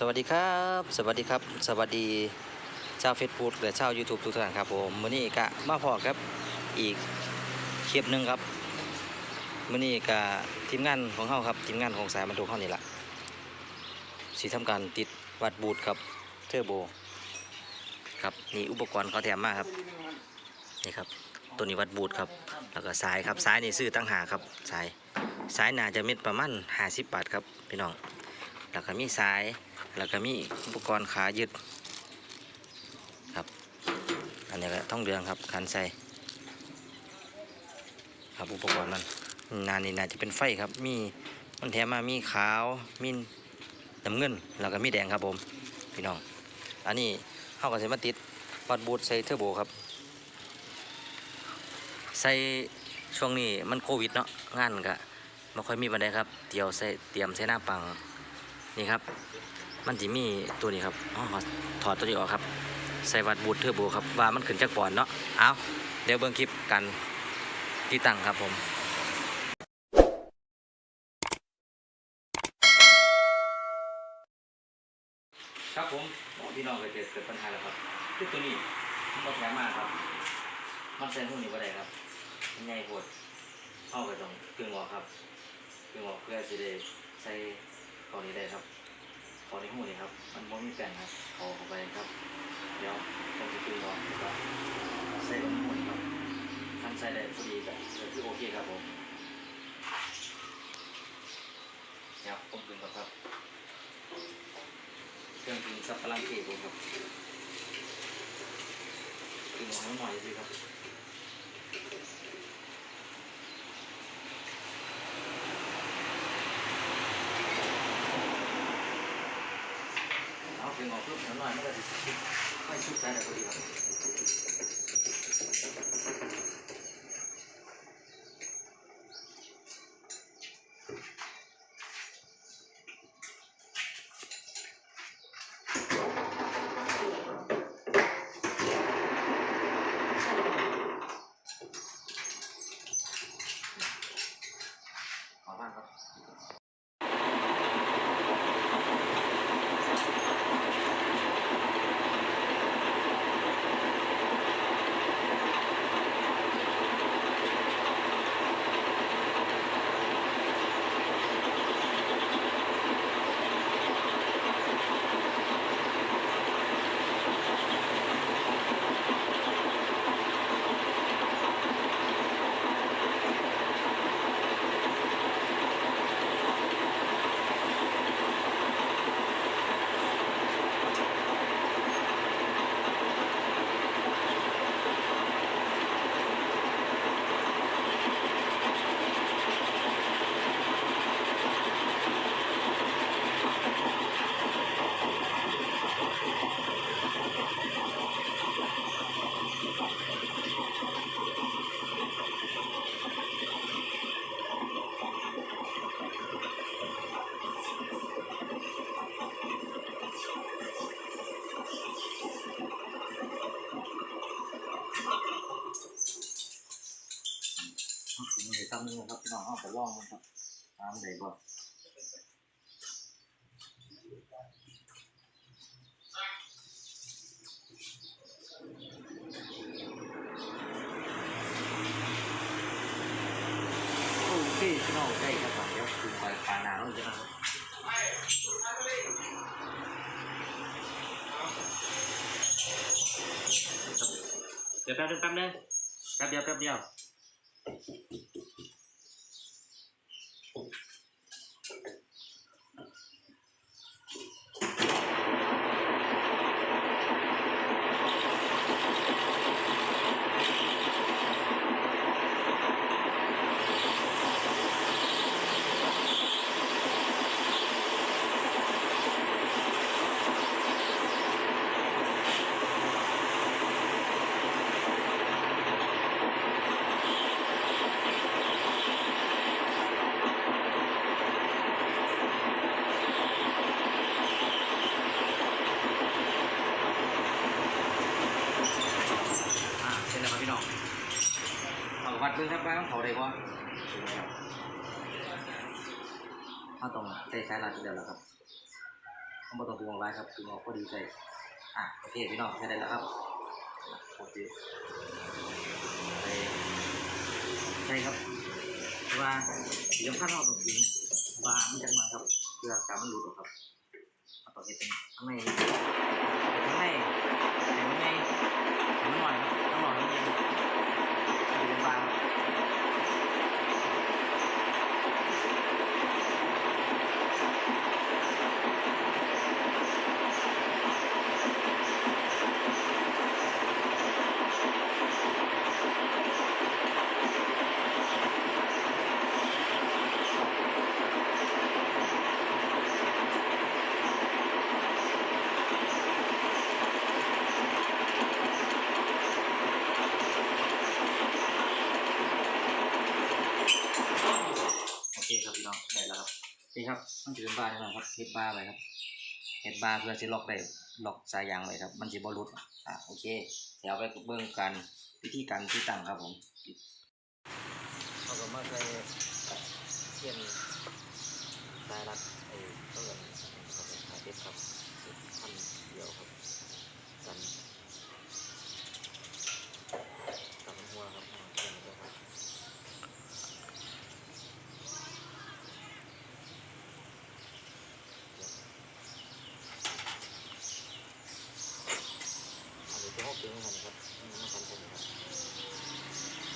สวัสดีครับ สวัสดีครับ สวัสดีชาวเฟซบุ๊กและชาว YouTube ทุกท่านครับผมมื้อนี้กะมาพอครับอีกคลิปหนึ่งครับมื้อนี้กะทีมงานของเฮาครับทีมงานของสายบรรทุกเฮานี่แหละสีทำการติดวัดบูทครับเทอร์โบครับนี่อุปกรณ์เขาแถมมาครับนี่ครับตัวนี้วัดบูทครับแล้วก็สายครับสายนี่ซื้อตั้งหาครับสายสายน่าจะเม็ดประมาณ50บาทครับพี่น้อง แล้วก็มีสาย แล้วก็มีอุปกรณ์ขายึดครับ อันนี้ก็ต้องเรืองครับคันใส่ครับอุปกรณ์มันนานนี่น่าจะเป็นไฟครับ มีมันแถมมามีขาวมีน้ำเงิน แล้วก็มีแดงครับผมพี่น้อง อันนี้เข้ากับเสมาติดวัดบูทใส่เทอร์โบครับ ใส่ช่วงนี้มันโควิดเนาะงานก็ไม่ค่อยมีบันไดครับเตรียวใส่เตรียมใส่หน้าปัง นี่ครับ มันจะมีตัวนี้ครับอ๋อถอดตัวนี้ออกครับ ใส่วัดบูทเทอร์โบครับ ว่ามันขึ้นจากปอนเนาะ เอาเดี๋ยวเบิ่งคลิปกันที่ตั้งครับผมครับผมพี่น้องก็เกิดเกิดปัญหาแล้วครับคือตัวนี้มันบ่แถมมาครับ มันใส่หุ้นนี่บ่ได้ครับมันใหญ่โพดเอาไปต้องกึ่งออกครับกึ่งออกเพื่อจะได้ใส่ ตอนี้ได้ครับขอในหูนี่ครับ มันบ่มีแป้นครับขอเข้าไปครับ เดี๋ยวต้องจะตึงก่อนแล้วก็ใส่ลงหูนี่ครับทำใส่ได้พอดีก็ก็คือโอเคครับผมเดี๋ยวผมตึงก่อนครับเครื่องตึงซับพลังเกผมครับตึงออกให้หน่อยสิครับ เอาถึ งออกปุ๊บหน่อยมันก็จะชุ ถึงมือซ้ำนึงครับพี่น้องเอาไปลองมันครับตามได้บ่โอเคพี่น้องได้ครับเดี๋ยวคุณไปปานาแล้วจะเอาเดี๋ยวแป๊บนึงแป๊บนึงแป๊บเดียวแป๊บเดียว อ่าเสร็จแล้วครับพี่น้อง เอาวัดเบิ่งครับว่าเขาได้บ่ถ้าตรงใส่สายรัดเดียวแล้วครับต้องบ่ต้องดึงออกไว้ครับดึงออกพอดีใจ อะโอเคพี่น้องใช้ได้แล้วครับโอเคใช่ครับเพราะว่าที่สำคัญเราต้องดึงบามันจังมาครับเพื่อการมันหลุดออกครับเอาต่อเฮ็ดเป็นข้างในข้างในเห็นไงเห็นหน่อยครับต้องนอยนิดนึงดึงบางครับ โอเคครับพี่น้องได้แล้วครับนี่ครับ มันจะเป็นบาร์นี่นะครับเฮ็ดบาร์ไปครับเฮ็ดบาร์เพื่อจะล็อกได้ล็อกสายยางไว้ครับ มันจะบอลุดอะโอเค เดี๋ยวไปเบิ่งกันวิธีการที่ตั้งครับผมเราก็มาใส่เทียนสายรัดไอ้ต้องเงินครับหาเด็ดครับพันเดียวครับกันกับหัวครับเทียนเดียวครับ อันนี้เป็นห้องเตียงของผมนะครับนี่มันทำเป็นครับ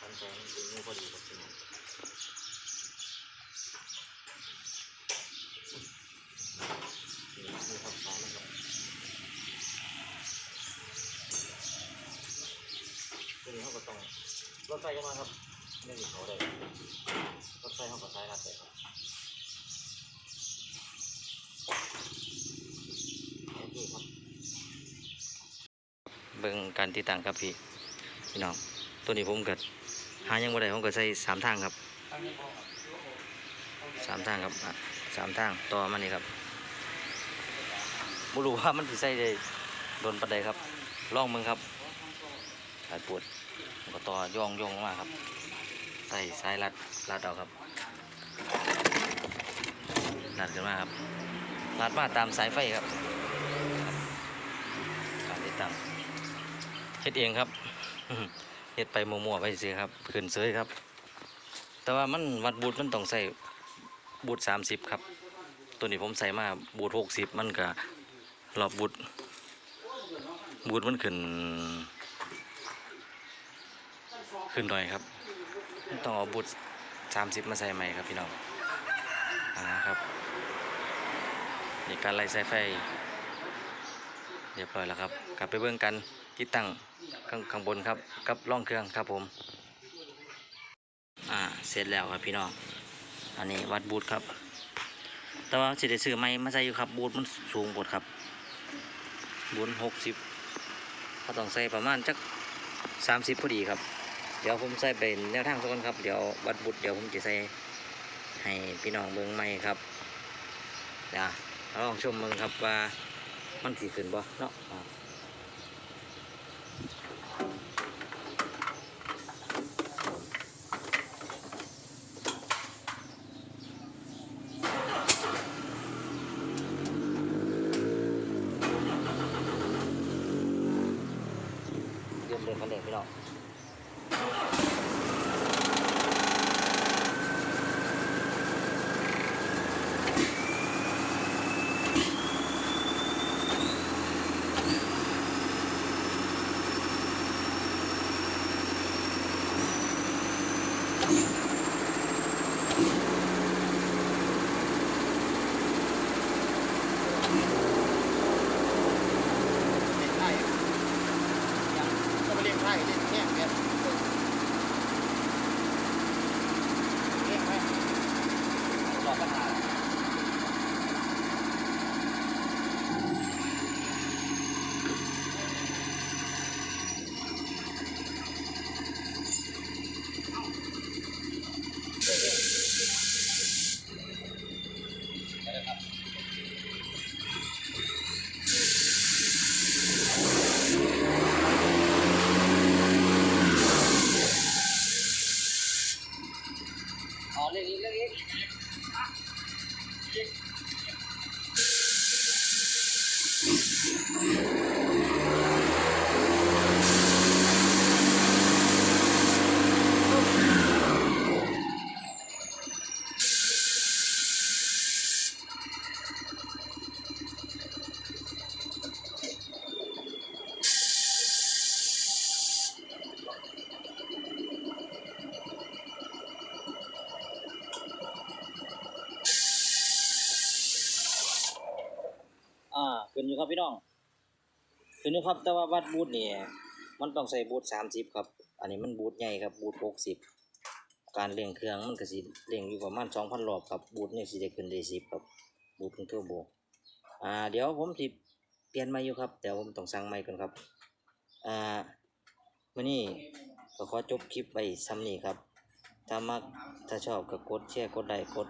ทำแสงเป็นงูพอดีครับพี่น้อง นี่คือความสามนะครับ ต้องรถไฟเข้ามาครับไม่มีเขาได้รถไฟเขาก็ใช้รัดได้ครับเบเบิ่งการติดตั้งครับพี่พี่น้องตัวนี้ผมกิดหายังบ่ได้ผมก็ใส่สามทางครับสามทางครับสามทางต่อมานี่ครับบ่รู้ว่ามันสิใส่ได้โดนปานใดครับลองมึงครับสายปวด ก็ต่อย่องย่องลงมาครับ ใส่สายรัดรัดเอาครับรัดขึ้นมาครับรัดมาตามสายไฟครับการติดตั้งเฮ็ดเองครับเฮ็ดไปมั่วๆไปซื้อครับขึ้นเสยครับ แต่ว่ามันวัดบูทมันต้องใส่บูท30ครับ ตัวนี้ผมใส่มาบูท60มันก็รอบบูทบูทมันขึ้น ขึ้นหน่อยครับ ต้องเอาบูทสามสิบมาใส่ใหม่ครับพี่น้องอ่าครับนี่การไล่สายไฟเรียบร้อยแล้วครับ กลับไปเบิ่งกันที่ตั้งข้างข้างบนครับกับร่องเครื่องครับผมอ่าเสร็จแล้วครับพี่น้องอันนี้วัดบูทครับ แต่ว่าสิได้ซื้อไม้มาใส่อยู่ครับบูทมันสูงบดครับบูทหกสิบเขาต้องใส่ประมาณจักสามสิบพอดีครับ เดี๋ยวผมใส่เป็นแนวทางสักคนครับ เดี๋ยววัดบุตรเดี๋ยวผมจะใส่ให้พี่น้องเบิ้งใหม่ครับเดี๋ยวลองชมเบิ้งครับว่ามันสีขึ้นบ่เนาะอ่าเริ่มเดินกันเลยพี่น้อง เนไพ่ยังก็ไปเล่นไพ่เล่นแค่แกอ่าขึ้นอยู่ครับพี่น้องขึ้นอยู่ครับ แต่ว่าวัดบูทนี่มันต้องใส่บูทสามสิบครับ อันนี้มันบูทใหญ่ครับบูทหกสิบการเร่งเครื่องมันก็สิเร่งอยู่ประมาณสองพันรอบครับบูทนี่สิได้ขึ้นได้สิบครับบูทเป็นเทอร์โบอ่าเดี๋ยวผมสิเปลี่ยนใหม่อยู่ครับแต่ผมต้องสั่งใหม่ก่อนครับอ่ามื่อนี้ก็ขอจบคลิปไปซ้ำนี้ครับ ถ้ามักถ้าชอบก็กดแชร์กดไลค์กด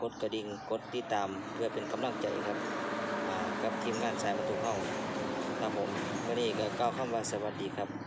กดกระดิ่งกดติดตามเพื่อเป็นกำลังใจครับ กับทีมงานสายประตูเข้าครับผมวันนี้ก็กล่าวคำว่าสวัสดีครับ